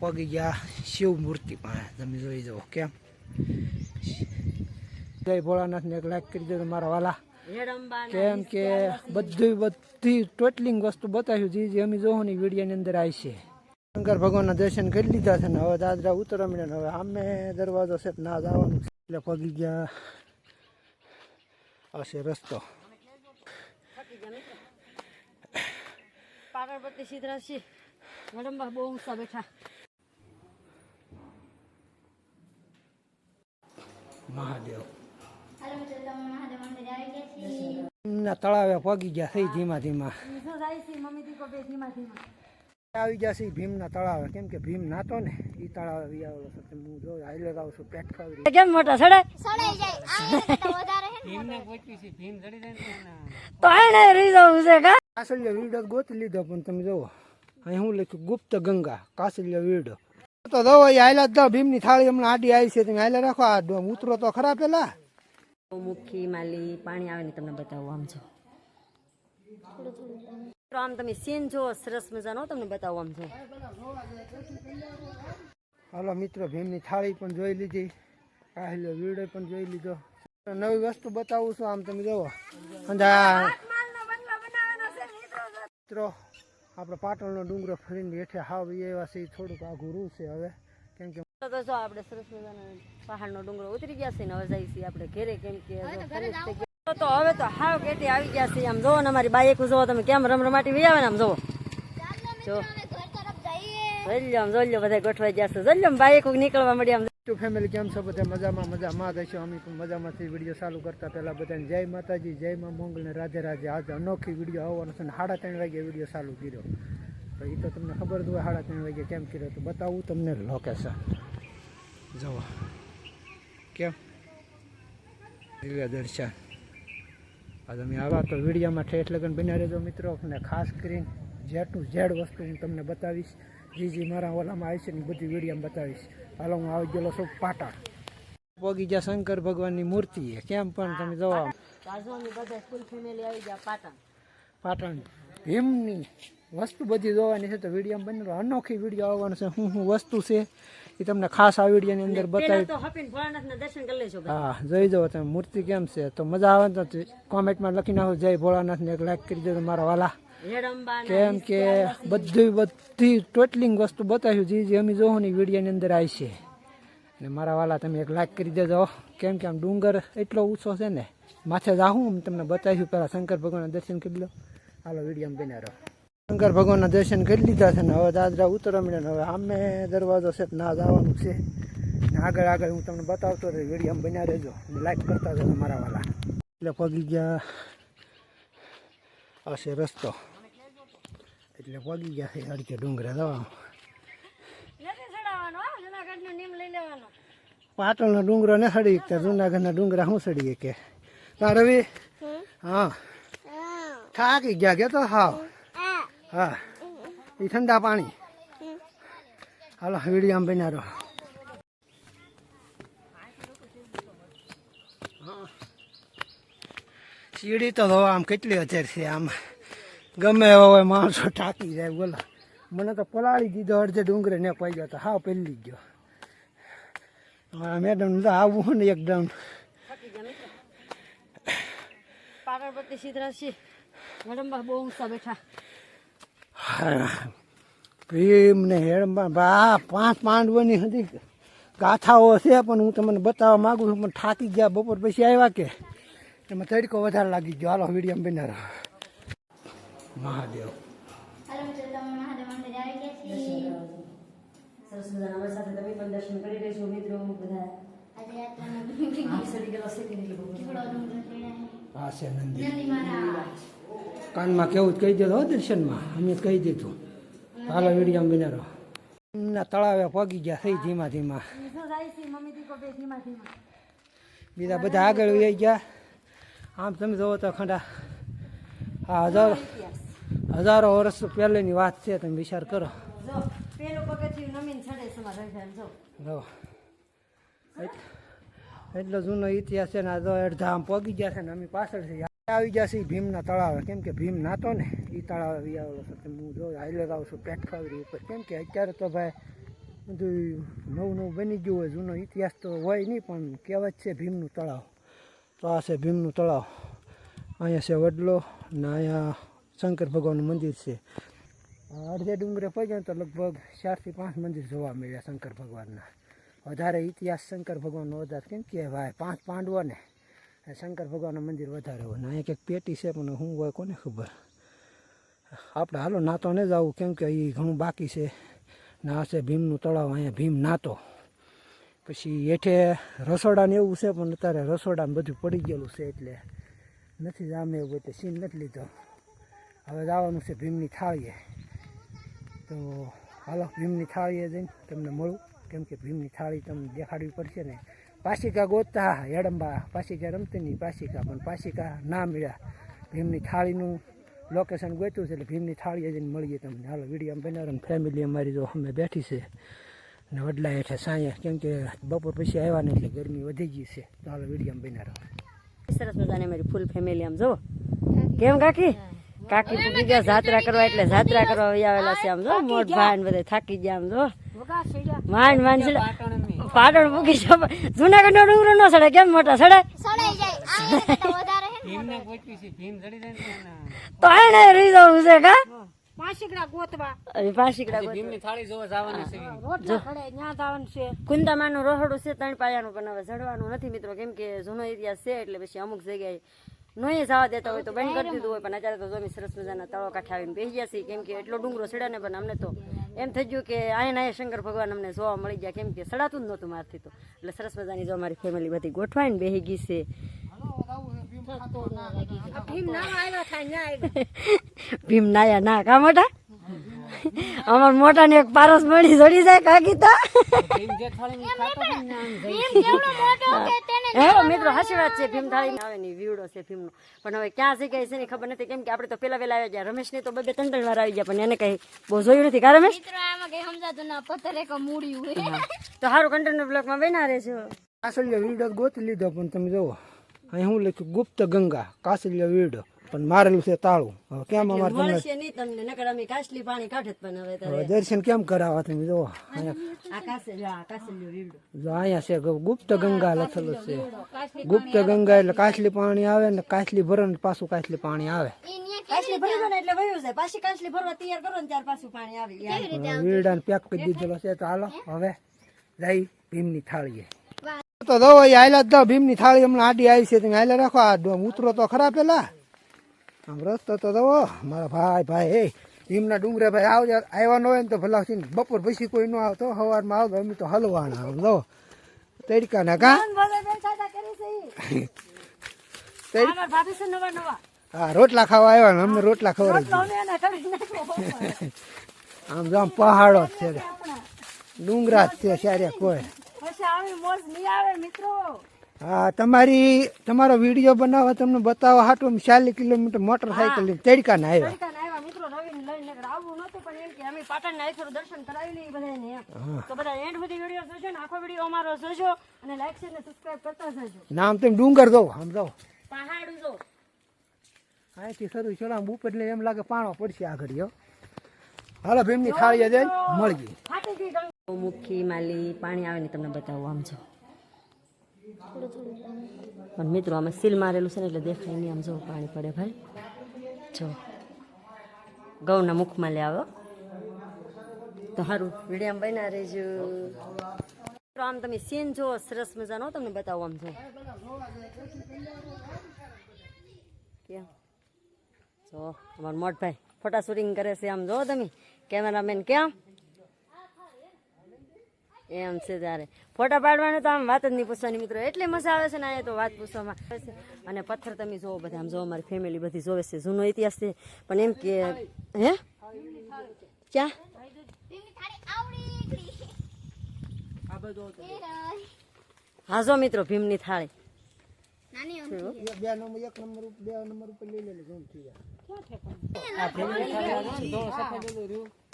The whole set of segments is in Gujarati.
પગી ગયા શિવ મૂર્તિ પાસે તમે જોઈ જાઓ કેમ જય ભોળાનાથને એક લાઈક કરી દેજો મારા વાલા કેમ કે બધી બધી ટોટલિંગ વસ્તુ બતાવ્યું જે જે અમે જોવો ને વિડીયોની અંદર આવી છે શંકર ભગવાનના દર્શન કરી લીધા છે ને હવે દાદરા ઉતરવા મળ્યા હવે અમે દરવાજો છે ના જવાનું એટલે પગી ગયા હશે રસ્તો પાટણપતિ સિદ્ધરાજસિંહ મેડમબા બહુ ઊંચા બેઠા મહાદેવ. તળાવે પગી ગયા થઈ ધીમા ધીમા. શું થાય છે ધીમા ધીમા. આવી જશે ભીમના તળાવે. કેમ કે ભીમ નાતો ને એ તળાવે આવેલો છે. હું જો હાઈલે આવું છું પેટ ખાવી કેમ મોટા સડે સડાઈ જાય. આ કરતા વધારે હે ને તો એને રહી છે કા? કાસલ્ય વીડો ગોતી લીધો પણ તમે જુઓ અહીં હું લખ્યું ગુપ્ત ગંગા કાસલ્ય વીડો. તો દો આયલા દો જ ભીમની થાળી હમણાં આડી આવી છે તમે આયલા રાખો. આ ડોમ ઉતરો તો ખરા પેલા. મુખી માલી પાણી આવે ને તમને બતાવું આમ જો. તો આમ તમે સીન જો સરસ મજાનો તમને બતાવું આમ છો હાલો મિત્રો ભીમની થાળી પણ જોઈ લીધી. કાસલ્ય વીડો પણ જોઈ લીધો. નવી વસ્તુ બતાવું છું આમ તમે જોવો મિત્રો આપણે પાટણનો ડુંગરો ફરીને હેઠે હાવ એવા છે થોડુંક આઘું રૂ છે હવે. કેમ કે તો તો જો આપણે સરસ મજાનો પહાડનો ડુંગરો ઉતરી ગયા છે ને હવે જઈએ છીએ આપણે ઘરે કેમ કે. તો તો હવે તો હાવ કેટી આવી ગયા છે. આમ જોવો ને અમારી બાઈક જોવો તમે કેમ રમરમાટી વી આવે ને આમ જોવો. જો. અમે ઘર તરફ જઈએ. જોઈ લો જોઈ લો બધા ગોઠવાઈ ગયા છે. જોઈ લો બાઈક નીકળવા મળી આમ ટુ ફેમિલી કેમ છો બધા? મજામાં મજામાં. હશો અમે પણ મજામાંથી વીડિયો ચાલુ કરતા પહેલાં બધાને જય માતાજી, જય મા મોંગલ ને રાધે રાધે. આજે અનોખી વીડિયો આવવાનો છે ને સાડા ત્રણ વાગે વીડિયો ચાલુ કર્યો. તો એ તો તમને ખબર જ હોય સાડા ત્રણ વાગે કેમ કર્યો તો બતાવું તમને લોકેશન જવા કેમ? દિવ્ય દર્શન. આ તમે આવા તો વિડીયોમાં ઠેઠ લગન બન્યા રહેજો મિત્રો. અને ખાસ કરીને જે ટુ ઝેડ વસ્તુ હું તમને બતાવીશ. જે જે મારા ઓલામાં આવી છે ને બધી વિડીયોમાં બતાવીશ. હાલો હું આવી ગયેલો છું પાટણ. પગી ગયા શંકર ભગવાનની મૂર્તિ છે કેમ પણ તમે જોવા પાટણ. હિમની વસ્તુ બધી જોવાની છે તો વીડિયો બનેલો અનોખી વીડિયો આવવાનો છે શું શું વસ્તુ છે એ તમને ખાસ આ વિડીયોની અંદર બતાવી. હા જોઈ જાઓ તમે મૂર્તિ કેમ છે? તો મજા આવે તો કોમેન્ટમાં લખી નાખો જય ભોળાનાથને એક લાઈક કરી દેજો મારા વાલા. કેમ કે બધી બધી ટોટલિંગ વસ્તુ બતાવ્યું જે જે અમે જોવો ને વિડીયોની અંદર આવી છે. ને મારા વાલા તમે એક લાઈક કરી દેજો. કેમ કે આમ ડુંગર એટલો ઊંચો છે ને માથે જાહું હું તમને બતાવ્યું. પહેલાં શંકર ભગવાનના દર્શન કરી લો. હાલો વિડીયોમાં બન્યા રહો. શંકર ભગવાનના દર્શન કરી લીધા છે ને હવે દાદરા ઉતરવા મળ્યા હવે આમે દરવાજો છે ના જવાનું છે. ને આગળ આગળ હું તમને બતાવતો રહી વિડીયોમાં બન્યા રહેજો. લાઈક કરતા જજો મારા વાલા. એટલે પગી ગયા. હશે રસ્તો. એટલે પગી ગયા છે અડકે ડુંગરા દવા. નથી ચડાવવાનો હો, જુનાગઢનો નિયમ લઈ લેવાનો. પાટણનો ડુંગરો ને સડી શકતા જુનાગઢના ડુંગરા શું સડીએ કે? તા રવિ? હા. થાકી ગયા કે તો? હાવ હા. એ ઠંડા પાણી. હાલો વીડિયો બન્યા સીડી તો હવે આમ કેટલી અત્યારે છે આમ. ગમે એવો હોય માણસો ટાંકી જાય બોલો. મને તો પલાળી દીધો અડધે ડુંગરે ને પાઈ ગયો તો પહેલી પેલી ગયો મેડમ તો આવું ને એકદમ મિત્રો પાટણપતિ બહુ ઊંચા બેઠા. ને હેડમાં બા. પાંચ પાંડવોની હતી ગાથાઓ છે પણ હું તમને બતાવવા માંગુ છું પણ થાકી ગયા બપોર પછી આવ્યા કે? એમાં તડકો વધારે લાગી ગયો. હાલો વીડિયો બન્યા મહાદેવ. કાનમાં કેવું જ કહી દેતો હો દર્શનમાં. અમે કહી દીધું. હાલો વીડિયો બિનારો રહો ના તળાવે પગી ગયા થઈ ધીમા ધીમા. બીજા બધા આગળ વહી ગયા. આમ તમે જુઓ તો ખંડા આ હજારો હજારો વર્ષ પહેલેની વાત છે તમે વિચાર કરો. એટલો જૂનો ઇતિહાસ છે ને આ અડધા આમ પગી ગયા છે ને અમે પાછળ છે. આવી ગયા છે ભીમના તળાવે. કેમ કે ભીમ નાતો ને એ તળાવે આવી આવેલો છે. હું જો હાઈલે આવું છું પેટ ખાવડી ઉપર. કેમ કે અત્યારે તો ભાઈ બધું નવું નવું બની ગયું હોય જૂનો ઇતિહાસ તો હોય નહીં પણ કહેવત છે ભીમનું તળાવ. તો આ છે ભીમનું તળાવ. અહીંયા છે વડલો ને અહીંયા શંકર ભગવાનનું મંદિર છે. અડધે ડુંગરે પહોંચ્યા તો લગભગ ચારથી પાંચ મંદિર જોવા મળ્યા શંકર ભગવાનના. વધારે ઇતિહાસ શંકર ભગવાનનો વધારે કેમ કે ભાઈ પાંચ પાંડવો ને. શંકર ભગવાનનું મંદિર વધારે હોય. ને અહીંયા કંઈક પેટી છે પણ શું હોય કોને ખબર? આપણે હાલો નાતો ને જ આવું કેમ કે એ ઘણું બાકી છે. ને આ છે ભીમનું તળાવ, અહીંયા ભીમ નાતો. પછી હેઠે રસોડાને એવું છે, પણ અત્યારે રસોડામાં બધું પડી ગયેલું છે એટલે નથી જામે એવું એટલે સીન નથી લીધો. હવે જવાનું છે ભીમની થાળીએ. તો હાલો, ભીમની થાળીએ જઈને તમને મળું. કેમ કે ભીમની થાળી તમને દેખાડવી પડશે ને. પાસિકા ગોતતા હેડંબા. પાસિકા રમતી નહીં, પાસિકા. પણ પાસિકા ના મળ્યા. ભીમની થાળીનું લોકેશન ગોત્યું છે એટલે ભીમની થાળીએ જઈને મળીએ તમને. હાલો વીડિયો બનાવો ફેમિલી અમારી જો અમે બેઠી છે. ને વડલા હેઠે સાંજે કેમ કે બપોર પછી આવ્યા ને એટલે ગરમી વધી ગઈ છે. તો હાલો વીડિયો રહો. સરસ મજાની મારી ફૂલ ફેમિલી આમ જો કેમ કાકી? કાકી પૂકી ગયા જાત્રા કરવા એટલે જાત્રા કરવા આવેલા છે આમ જો મોટ ભાઈ બધા થાકી ગયા આમ જો માંડ માંડ છે પાટણ પૂકી જાવ જુનાગઢ નો ડુંગરો નો સડે કેમ મોટા સડે સડાઈ જાય. આ કરતા વધારે હે ને તો એને રહી જવું છે કા? ગોતવા. અરે. રોટલા ન્યા દાવન છે. કુંદામાનું રોહડું છે ત્રણ પાયાનું પણ હવે ચડવાનું નથી મિત્રો. કેમ કે જૂનો ઇતિહાસ છે એટલે પછી અમુક જગ્યાએ નોય જવા દેતા હોય તો બંધ કરી દીધું હોય પણ અત્યારે તો જોમી સરસ મજાના તળો કાંઠે આવીને બેસી ગયા છીએ. કેમ કે એટલો ડુંગરો ચડ્યા ને પણ અમને તો એમ થઈ ગયું કે અહીંયા અહીંયા શંકર ભગવાન અમને જોવા મળી ગયા. કેમ કે સડાતું જ નહોતું મારથી તો. એટલે સરસ મજાની જો અમારી ફેમિલી બધી ગોઠવાઈને બેસી ગઈ છે. ભીમ ના આવ્યા થાય ન્યા આવ્યા ભીમ નાયા ના કા મોટા? અમાર મોટા ને એક પારસ મળી જડી જાય કાકીતા ભીમ કેવડો મોટો કે તેને હે મિત્રો હાચી વાત છે ભીમ થાળી આવે ની વીવડો છે ભીમનો પણ હવે ક્યાં જગ્યાએ છે ને ખબર નથી કેમ કે આપણે તો પેલા વેલા આવ્યા ગયા રમેશ ને તો બે બે ત્રણ ત્રણ વાર આવી ગયા પણ એને કઈ બહુ જોયું નથી કા રમેશ તો સારું કન્ટેનર બ્લોકમાં બેના રહેશે કાસલિયા વીડો ગોતી લીધો પણ તમે જુઓ અહીં હું લખ્યું ગુપ્ત ગંગા કાસલ્ય વીડ પણ મારેલું છે તાળું. હવે કેમ અમારે તમને મળશે તમને નકર અમે કાચલી પાણી કાઢે પણ હવે હવે દર્શન કેમ કરાવવા તમે? વીવડો જો અહીંયા છે ગુપ્ત ગંગા લખેલું છે. ગુપ્ત ગંગા એટલે કાચલી પાણી આવે ને કાચલી ભરો ને પાછું કાચલી પાણી આવે. દો ને એટલે વયું જાય પાછી કાચલી ભરવા તૈયાર કરો ને ત્યાર પાછું પાણી આવે. યાર. પેક કરી દીધેલો છે. ચાલો હવે જઈ ભીમની થાળીએ. તો દો આયલા જ દો ભીમની થાળી હમણાં આડી આવી છે તમે આયલા રાખો આ ઉતરો તો ખરા પેલા. આમ રસ્તો તો દો મારા ભાઈ ભાઈ હે ભીમના ડુંગરે ભાઈ આવજો આવ્યા ન હોય ને તો ભલા બપોર પછી કોઈ ન આવતો સવારમાં આવતો અમે તો હલવાના આમ દો તડકા ના કા? હા રોટલા ખાવા આવ્યા ને અમને રોટલા ખબર આમ જો પહાડો જ છે. ડુંગરા જ છે સારા કોઈ. આવી મોજ નહીં આવે મિત્રો. હા તમારી તમારો વીડિયો બનાવવા તમને બતાવવા હાટું ચાલીસ કિલોમીટર મોટરસાયકલ લઈને તડકા ના આવ્યા. મિત્રો રવિને લઈને આવું નહોતું પણ એમ કે અમે પાટણના આખરું દર્શન કરાવી લઈએ બધાને એમ. તો બધા એન્ડ સુધી વીડિયો જોજો ને આખો વીડિયો અમારો જોજો અને લાઈક શેર ને સબસ્ક્રાઇબ કરતા જજો. નામ તમે ડુંગર દો આમ જાઓ પહાડ અહીંથી શરૂ ઉપર એટલે એમ લાગે પાણો પડશે આગળ હાલો ભીમની થાળીએ જઈને મળી ગઈ મુખી, માલી, પાણી આવે ને તમને બતાવું, આમ જો. પણ મિત્રો, આમાં સીલ મારેલું છે ને એટલે દેખાય નહીં, આમ જો પાણી પડે ભાઈ. જો. ઘઉંના મુખમાં લે આવો. તો સારું વીડિયો બના રહેજો. મિત્રો, આમ તમે સીન જો સરસ મજાનો તમને બતાવું આમ જો. કેમ? જો, અમારો મોટભાઈ ફોટા શૂટિંગ કરે છે આમ જો તમે, કેમેરામેન, કેમ? એમ છે ત્યારે ફોટા પાડવાનું તો આમ વાત જ નહીં પૂછવાની મિત્રો. એટલી મજા આવે છે ને અહીંયા તો વાત પૂછવામાં. આવે છે અને પથ્થર તમે જોવો બધા. આમ જો અમારી ફેમિલી બધી જોવે છે. જૂનો ઇતિહાસ છે. પણ એમ કે હે? ક્યાં. હા જો મિત્રો ભીમની થાળી. નાની બે નંબર ઉપર લઈ લેજો મારા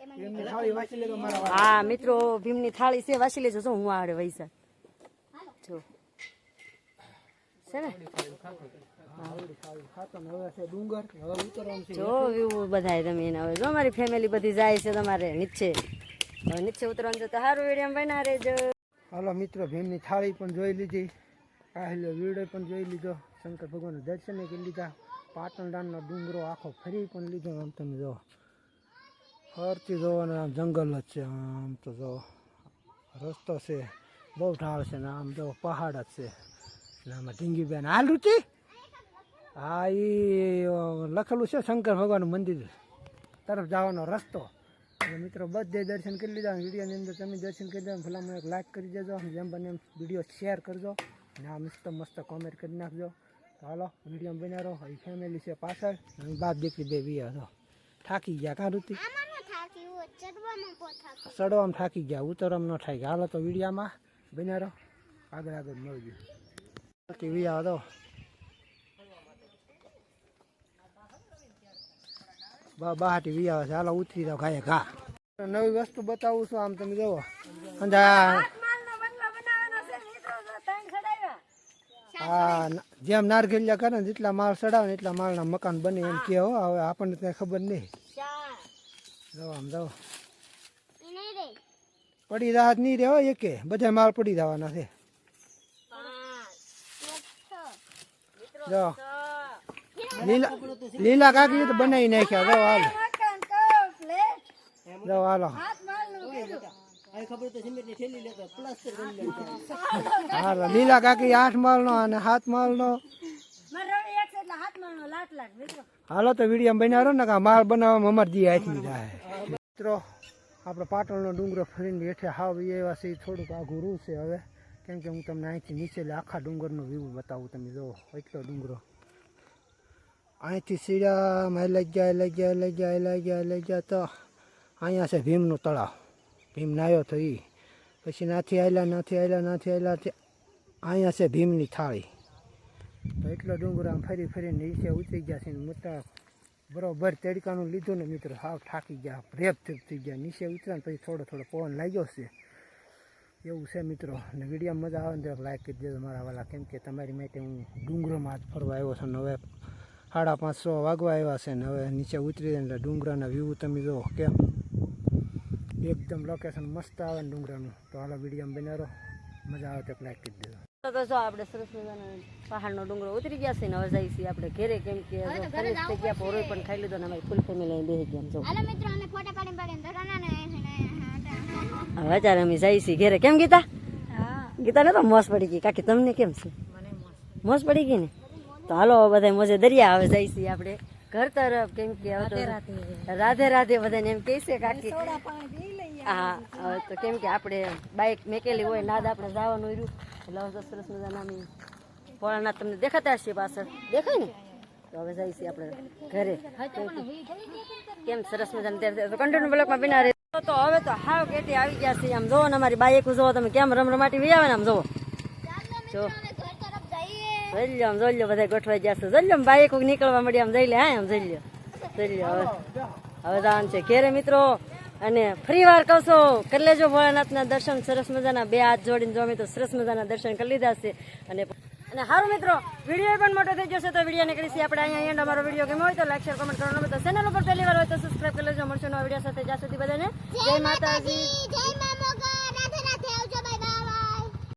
હા મિત્રો ભીમની થાળી છે વાસી લેજો. જો હું આડે વૈસા જો. છે ને? ખાતો ને હવે છે ડુંગર હવે ઉતરવાનું છે જો તમે એને ફેમિલી બધી જાય છે તમારે નીચે. હવે નીચે ઉતરવાનું તો સારું વીડિયો બના રહેજો. હાલો મિત્રો ભીમની થાળી પણ જોઈ લીધી. કાહેલો વીડો પણ જોઈ લીધો. શંકર ભગવાનના દર્શન કરી લીધા. પાટણડાનો ડુંગરો આખો ફરી પણ લીધો. આમ તમે જો ફરતી ને આમ જંગલ જ છે, આમ તો જો રસ્તો છે, બહુ ઢાળ છે ને આમ જો પહાડ જ છે. એટલે આમાં ઢીંગીબેન, હાલ રૂચિ? હા એ લખેલું છે શંકર ભગવાનનું મંદિર તરફ જવાનો રસ્તો. મિત્રો બધે દર્શન કરી લીધા વિડીયોની અંદર તમે દર્શન કરી દો ભલામણ એક લાઈક કરી દેજો જેમ બને એમ વીડિયો શેર કરજો. અને આ મસ્ત મસ્ત કોમેન્ટ કરી નાખજો. તો હાલો, વીડિયો રહો એ ફેમિલી છે પાછળ. બાપ દીકરી બે વિયા થાકી ગયા. કાં રૂતી ચડવામાં થાકી. ગયા ઉતરવામાં ન થાય. ગયા હાલો તો વિડીયામાં બન્યા રહો. આગળ આગળ મળજો. વિયા દો બા બહાટી વિયા છે. હાલો ઉતરી જાઓ ઘાએ ઘા. નવી વસ્તુ બતાવું છું આમ તમે આ આ જેમ નારગેલિયા કરે ને જેટલા માળ ચડાવે ને એટલા માળના મકાન બને એમ કે હવે આપણને કઈ ખબર નહીં. જો આમ જો પડી રાહત નહીં રહે હો એકે. બધા માલ પડી જવાના છે. જો. લીલા લીલા કાકડી તો બનાવી નાખ્યા. જો હાલ. જો હાલો. હાલો લીલા કાકી આઠ માળનો અને સાત માળનો. હાલો તો વીડિયો બનાવો રહો ને કે માલ બનાવવામાં અમારે જી હાથમી જાય મિત્રો, આપણે પાટણનો ડુંગરો ફરીને હેઠે હાવ એવા છે થોડુંક આઘું રૂ છે હવે. કેમ કે હું તમને અહીંથી નીચે આખા ડુંગરનો વ્યૂ બતાવું તમે. જુઓ, એટલો ડુંગરો. અહીંથી સીડામાં લઈ ગયા લઈ ગયા લઈ ગયા લઈ ગયા લઈ ગયા તો અહીંયા છે ભીમનું તળાવ. ભીમ નાયો તો એ પછી નાથી આવેલા નાથી આવેલા નાથી આવેલા અહીંયા છે ભીમની થાળી. તો એટલો ડુંગર આમ ફરી ફરીને નીચે ઉતરી ગયા છે ને મોટા બરોબર તડકાનું લીધું ને મિત્રો, હાવ થાકી ગયા, રેપ થઈ ગયા. નીચે ઉતર્યા પછી થોડો થોડો પવન લાગ્યો છે. એવું છે મિત્રો. અને વિડીયોમાં મજા આવે ને તો લાઈક કરી દેજો મારા વાલા. કેમ કે તમારી માટે હું ડુંગરોમાં જ ફરવા આવ્યો છું હવે સાડા પાંચસો વાગવા આવ્યા છે ને હવે નીચે ઉતરી જાય એટલે ડુંગરાના વ્યૂ તમે જુઓ કેમ. એકદમ લોકેશન મસ્ત આવે ને ડુંગરાનું. તો હાલો વિડીયોમાં બનાવો મજા આવે તો લાઈક કરી દેજો. તો જો આપણે સરસ મજાનો પહાડનો ડુંગરો ઉતરી ગયા છે ને હવે જઈએ છીએ આપણે ઘરે કેમ કે જો થઈ ગયા પોરોય પણ ખાઈ લીધો ને અમારી ફૂલ ફેમિલી બેસી ગયા જો. હાલો મિત્રો અમે ફોટા પાડીને પાડીને ધરાના હવે અત્યારે અમે જઈએ છીએ ઘરે. કેમ ગીતા? ગીતા ને તો મોસ પડી ગઈ. કાકી તમને કેમ છે? મોસ પડી ગઈ. ને? તો હાલો બધા મોજે દરિયા. હવે જઈએ છીએ આપણે ઘર તરફ. કેમ કે રાધે રાધે. બધાને એમ કે છે કાકી. હા તો કેમ કે આપણે બાઇક મેકેલી હોય નાદ આપણે જવાનું રહ્યું. સરસ મજાના અમે પોળાના તમને દેખાતા હશે પાછળ. દેખાય ને? તો હવે છીએ આપણે ઘરે. કેમ સરસ મજાના કન્ટિન્યુ બ્લોકમાં બિના રહે. તો હવે તો હાવ કેટી આવી ગયા છે આમ જોવો ને અમારી બાઈક જોવો તમે, કેમ રમ રમાટી વી આવે ને આમ જોવો. જો. જોઈ આમ જોઈ લ્યો બધા ગોઠવાઈ ગયા છે. જોઈ લો બાઈક નીકળવા મળી આમ જઈ લે, હા, આમ જઈ લ્યો જઈ લ્યો હવે. હવે જવાનું છે ઘેરે, મિત્રો. અને ફરી વાર કહું છું કરી લેજો ભોળાનાથના દર્શન સરસ મજાના, બે હાથ જોડીને જો અમે તો સરસ મજાના દર્શન કરી લીધા છે. અને અને સારું મિત્રો, વીડિયો પણ મોટો થઈ જશે તો વિડીયોને કરીશું આપણે અહીંયા એન્ડ અમારો વીડિયો ગમ્યો હોય તો લાઈક શેર કમેન્ટ કરવાનો તો ચેનલ ઉપર પહેલી વાર હોય તો સબસ્ક્રાઈબ કરી લેજો. મળશે નવા વીડિયો સાથે. જ્યાં સુધી બધાને જય માતાજી.